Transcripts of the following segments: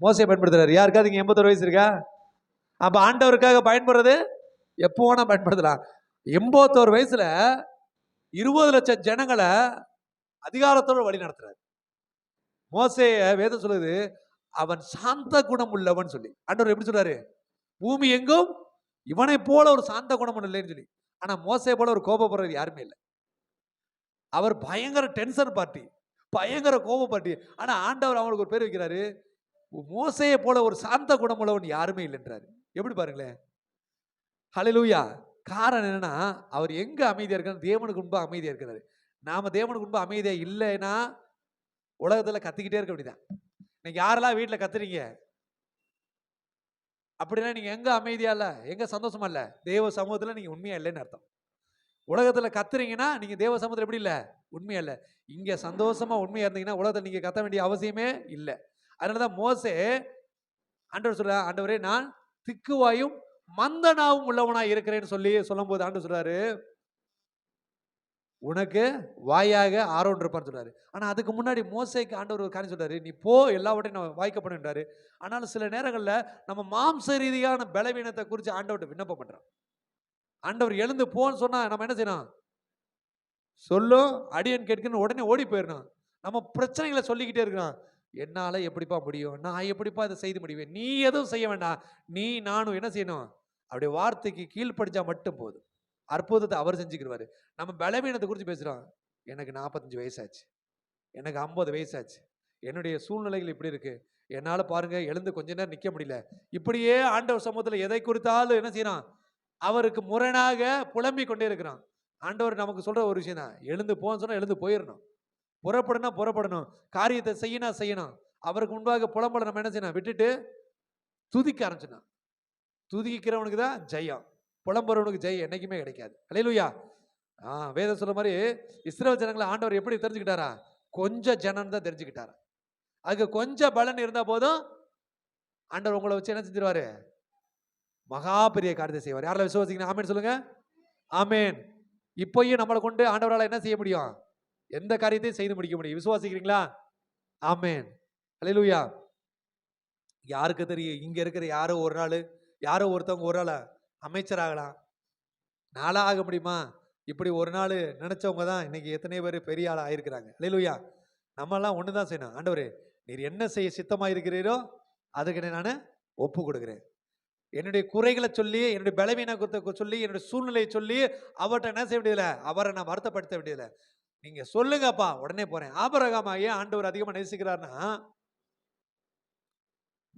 மோசையை பயன்படுத்துறாரு. யாருக்காவது இங்கே எண்பத்தொரு வயசு இருக்கா? அப்போ ஆண்டவருக்காக பயன்படுறது? எப்போ வேணா பயன்படுத்தலாம். எண்பத்தோரு வயசுல இருபது லட்சம் ஜனங்களை அதிகாரத்தோட வழி நடத்துறாரு. மோசைய வேதம் சொல்லுது அவன் சாந்த குணம் உள்ளவன் சொல்லி. ஆண்டவர் எப்படி சொல்றாரு? பூமி எங்கும் இவனை போல ஒரு சாந்த குணம் இல்லைன்னு சொல்லி. ஆனால் மோசையை போல ஒரு கோபப்படுறது யாருமே இல்லை. அவர் பயங்கர டென்ஷன் பார்ட்டி. பயங்கர கோபப்பட்டு ஆனால் ஆண்டவர் அவங்களுக்கு ஒரு பேர் வைக்கிறாரு மோசையை போல ஒரு சாந்த குணமுள்ளவன் யாருமே இல்லைன்றாரு. எப்படி பாருங்களேன்? ஹalleluya காரணம் என்னன்னா அவர் எங்க அமைதியாக இருக்காரு? தேவனுக்கு முன்பு அமைதியாக இருக்கிறாரு. நாம தேவனுக்கு முன்பு அமைதியா இல்லைன்னா உலகத்தில் கத்திக்கிட்டே இருக்க வேண்டியதான் இன்னைக்கு யாரெல்லாம் வீட்டில் கத்துறீங்க? அப்படின்னா நீங்க எங்க அமைதியா இல்லை? எங்க சந்தோஷமா இல்லை? தேவ சமூகத்தில் நீங்க உண்மையா இல்லைன்னு அர்த்தம். உலகத்தில் கத்துறீங்கன்னா நீங்கள் தேவ சமூகத்துல எப்படி இல்லை? உண்மையா இல்லை. இங்கே சந்தோஷமாக உண்மையாக இருந்தீங்கன்னா உலகத்தை நீங்கள் கத்த வேண்டிய அவசியமே இல்லை. அதனால தான் மோசே ஆண்டவர் சொல்ல ஆண்டவரே நான் திக்குவாயும் மந்தனாவும் உள்ளவனாக இருக்கிறேன்னு சொல்லி சொல்லும்போது ஆண்டு சொல்கிறாரு உனக்கு வாயாக ஆரோன் இருப்பான்னு சொல்றாரு. ஆனால் அதுக்கு முன்னாடி மோசைக்கு ஆண்டவர் ஒரு காரியம் சொல்றாரு நீ போ எல்லாவற்றையும் நான் வாய்க்கப்படுன்றாரு ஆனாலும் சில நேரங்களில் நம்ம மாம்ச ரீதியான பலவீனத்தை குறித்து ஆண்டவர்கிட்ட விண்ணப்பம் பண்ணுறோம் ஆண்டவர் எழுந்து போன்னு சொன்னா நம்ம என்ன செய்யணும்? சொல்லும் அடியன் கேட்கணும் உடனே ஓடி போயிடணும். நம்ம பிரச்சனைகளை சொல்லிக்கிட்டே இருக்கிறோம். என்னால எப்படிப்பா முடியும்? நான் எப்படிப்பா இதை செய்து முடிவேன்? நீ எதுவும் செய்ய வேண்டாம். நீ நானும் என்ன செய்யணும்? அப்படி வார்த்தைக்கு கீழ்ப்படிச்சா மட்டும் போதும். அற்புதத்தை அவர் செஞ்சுக்கிடுவாரு நம்ம பலவீனத்தை குறித்து பேசுகிறோம் எனக்கு நாற்பத்தஞ்சு வயசாச்சு. எனக்கு ஐம்பது வயசாச்சு. என்னுடைய சூழ்நிலைகள் இப்படி இருக்கு. என்னால் பாருங்க எழுந்து கொஞ்ச நேரம் நிற்க முடியல. இப்படியே ஆண்டவர் சமூகத்தில் எதை குறித்தாலும் என்ன செய்யறான் அவருக்கு முரணாக புலம்பிக் கொண்டே இருக்கிறான் ஆண்டவர் நமக்கு சொல்ற ஒரு விஷயம் தான் எழுந்து போன்னு சொன்னா எழுந்து போயிடணும் புறப்படணும் புறப்படணும். காரியத்தை செய்யணும் செய்யணும். அவருக்கு முன்பாக புலம்பல நம்ம என்ன செய்யணும்? விட்டுட்டு துதிக்க ஆரம்பிச்சிடணும். துதிக்கிறவனுக்கு தான் ஜெயம். புலம்புறவனுக்கு ஜெயம் என்னைக்குமே கிடைக்காது. அலையிலுயா ஆ வேதம் சொல்ற மாதிரி இஸ்ரேல் ஜனங்களை ஆண்டவர் எப்படி தெரிஞ்சுக்கிட்டாரா? கொஞ்சம் ஜனம் தான் தெரிஞ்சுக்கிட்டாரா. அதுக்கு கொஞ்சம் பலன் இருந்தால் போதும். ஆண்டவர் உங்களை வச்சு என்ன செஞ்சிருவாரு? மகா பெரிய காரியத்தை செய்வார். யாரில் விசுவாசிக்கணும் ஆமேன் சொல்லுங்க. ஆமேன். இப்போயும் நம்மளை கொண்டு ஆண்டவரால் என்ன செய்ய முடியும்? எந்த காரியத்தையும் செய்து முடிக்க முடியும். விசுவாசிக்கிறீங்களா? ஆமேன். அலையிலூயா யாருக்கு தெரியும்? இங்க இருக்கிற யாரோ ஒரு நாள் யாரோ ஒருத்தவங்க ஒரு நாள் அமைச்சராகலாம். நாளாக ஆக முடியுமா? இப்படி ஒரு நாள் நினைச்சவங்க தான் இன்னைக்கு எத்தனை பேர் பெரிய ஆள் ஆயிருக்கிறாங்க. அலையிலூயா நம்மெல்லாம் ஒன்று தான் செய்யணும். ஆண்டவரே நீர் என்ன செய்ய சித்தமாக இருக்கிறீரோ அதுக்கு நான் ஒப்பு கொடுக்குறேன். என்னுடைய குறைகளை சொல்லி என்னுடைய பலவீனத்தை சொல்லி என்னுடைய சூழ்நிலையை சொல்லி அவர்கிட்ட என்ன செய்ய வேண்டியதில்லை? அவரை நான் வருத்தப்படுத்த வேண்டியதில்லை. நீங்க சொல்லுங்கப்பா உடனே போறேன். ஆபரகமா ஏன் ஆண்டவர் அதிகமாக நேசிக்கிறார்னா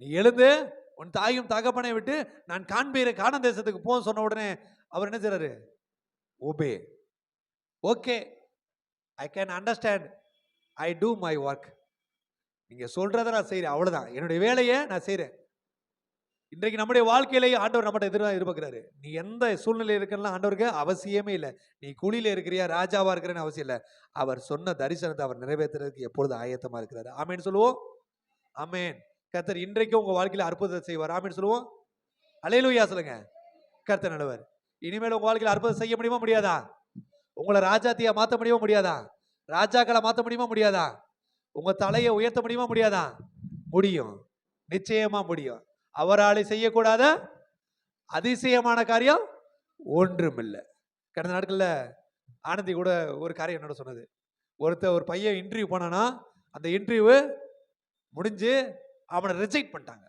நீ எழுந்து உன் தாயும் தகப்பனை விட்டு நான் காண்பீர காண தேசத்துக்கு போ சொன்ன உடனே அவர் என்ன செய்றாரு? ஓபே okay I can understand I do my work நீங்க சொல்றதை நான் செய்றேன். அவ்வளவுதான். என்னுடைய வேலையை நான் செய்கிறேன் இன்றைக்கு நம்முடைய வாழ்க்கையிலேயே ஆண்டவர் நம்மகிட்ட எதிராக எதிர்பார்க்கிறாரு நீ எந்த சூழ்நிலையில் இருக்கன்னா ஆண்டவருக்கு அவசியமே இல்லை. நீ குழியில் இருக்கிறியா ராஜாவாக இருக்கிறேன்னு அவசியம் இல்லை. அவர் சொன்ன தரிசனத்தை அவர் நிறைவேற்றுறதுக்கு எப்பொழுது ஆயத்தமாக இருக்கிறாரு. ஆமேன்னு சொல்லுவோம். ஆமேன். கர்த்தர் இன்றைக்கும் உங்கள் வாழ்க்கையில் அற்புதத்தை செய்வார். ஆமேன்னு சொல்லுவோம். அலையலூயா சொல்லுங்க. கர்த்தர் நடுவர் இனிமேல் உங்கள் வாழ்க்கையில் அற்புதம் செய்ய முடியுமா முடியாதா? உங்களை ராஜாத்தியா மாற்ற முடியுமா முடியாதா? ராஜாக்களை மாற்ற முடியுமா முடியாதா? உங்கள் தலையை உயர்த்த முடியுமா முடியாதா? முடியும். நிச்சயமாக முடியும். அவராலே செய்யக்கூடாத அதிசயமான காரியம் ஒன்றுமில்லை. கடந்த நாட்களில் ஆனந்தி கூட ஒரு காரியம் என்னோட சொன்னது. ஒருத்தர் ஒரு பையன் இன்டர்வியூ போனானா அந்த இன்டர்வியூ முடிஞ்சு அவனை ரிஜெக்ட் பண்ணிட்டாங்க.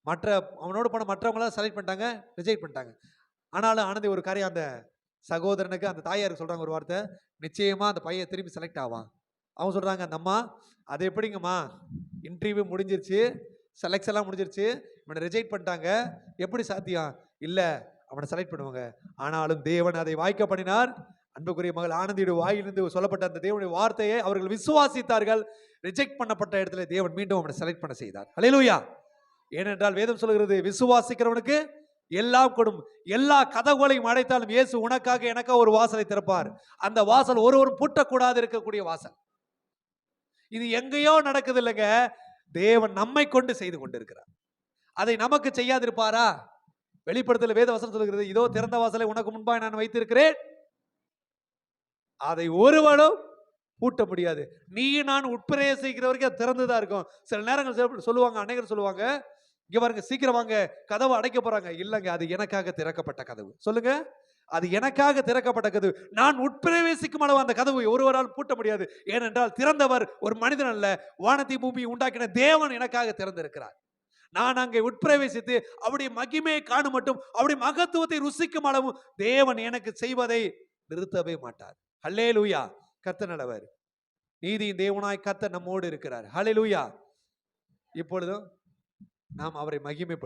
மற்ற அவனோட போன மற்றவங்களாம் செலக்ட் பண்ணிட்டாங்க ரிஜெக்ட் பண்ணிட்டாங்க. ஆனாலும் ஆனந்தி ஒரு காரியம் அந்த சகோதரனுக்கு அந்த தாயாருக்கு சொல்கிறாங்க ஒரு வார்த்தை. நிச்சயமாக அந்த பையன் திரும்பி செலக்ட் ஆவான். அவங்க சொல்கிறாங்க அந்த அம்மா அது எப்படிங்கம்மா? இன்டர்வியூ முடிஞ்சிருச்சு. செலக்ஷன் எல்லாம் முடிஞ்சிருச்சு. இவனை ரிஜெக்ட் பண்ணிட்டாங்க. எப்படி சாத்தியம்? இல்லை அவனை செலக்ட் பண்ணுவாங்க. ஆனாலும் தேவன் அதை வாய்க்க பண்ணினார். அன்புக்குரிய மகள் ஆனந்தியுடைய வாயிலிருந்து சொல்லப்பட்ட அந்த தேவனுடைய வார்த்தையை அவர்கள் விசுவாசித்தார்கள். ரிஜெக்ட் பண்ணப்பட்ட இடத்துல தேவன் மீண்டும் அவனை செலக்ட் பண்ண செய்தார். ஹalleluya ஏனென்றால் வேதம் சொல்கிறது விசுவாசிக்கிறவனுக்கு எல்லாம் கொடும். எல்லா கதவுகளையும் அடைத்தாலும் இயேசு உனக்காக எனக்காக ஒரு வாசலை திறப்பார். அந்த வாசல் ஒருவரும் பூட்டக்கூடாது இருக்கக்கூடிய வாசல். இது எங்கேயோ நடக்குது இல்லைங்க. தேவன் நம்மை கொண்டு செய்து கொண்டிருக்கிறார். அதை நமக்கு செய்யாதிருப்பாரா? வெளிப்படுத்தல வேத வசனம் சொல்கிறது இதோ திறந்த வாசலை உனக்கு முன்பாக நான் வைத்திருக்கிறேன். அதை ஒருவனும் பூட்ட முடியாது. நீ நான் உட்பிரவேசிக்கிற வரைக்கும் அது திறந்துதான் இருக்கும். சில நேரங்கள் சொல்லுவாங்க அநேகர் சொல்லுவாங்க இங்க பாருங்க சீக்கிரம் வாங்க கதவை அடைக்க போறாங்க. இல்லைங்க அது எனக்காக திறக்கப்பட்ட கதவு. சொல்லுங்க. அது எனக்காக திறக்கப்பட்ட கதவு நான் உட்பிரவேசிக்கும் அளவு அந்த கதவை ஒருவரால் பூட்ட முடியாது. ஏனென்றால் திறந்தவர் ஒரு மனிதன் அல்ல. வானத்தை பூமியை உண்டாக்கின தேவன் எனக்காக திறந்திருக்கிறார். நான் அங்கே உட்பிரவேசித்து அவருடைய மகிமையை காணும் மட்டும் அவருடைய மகத்துவத்தை ருசிக்கும் அளவும் தேவன் எனக்கு செய்வதை நிறுத்தவே மாட்டார். ஹல்லே லூயா கத்த நடவர் நீதியின் தேவனாய் கத்த நம்மோடு இருக்கிறார். ஹலே லூயா இப்பொழுதும் நாம் அவரை மகிமைப்படு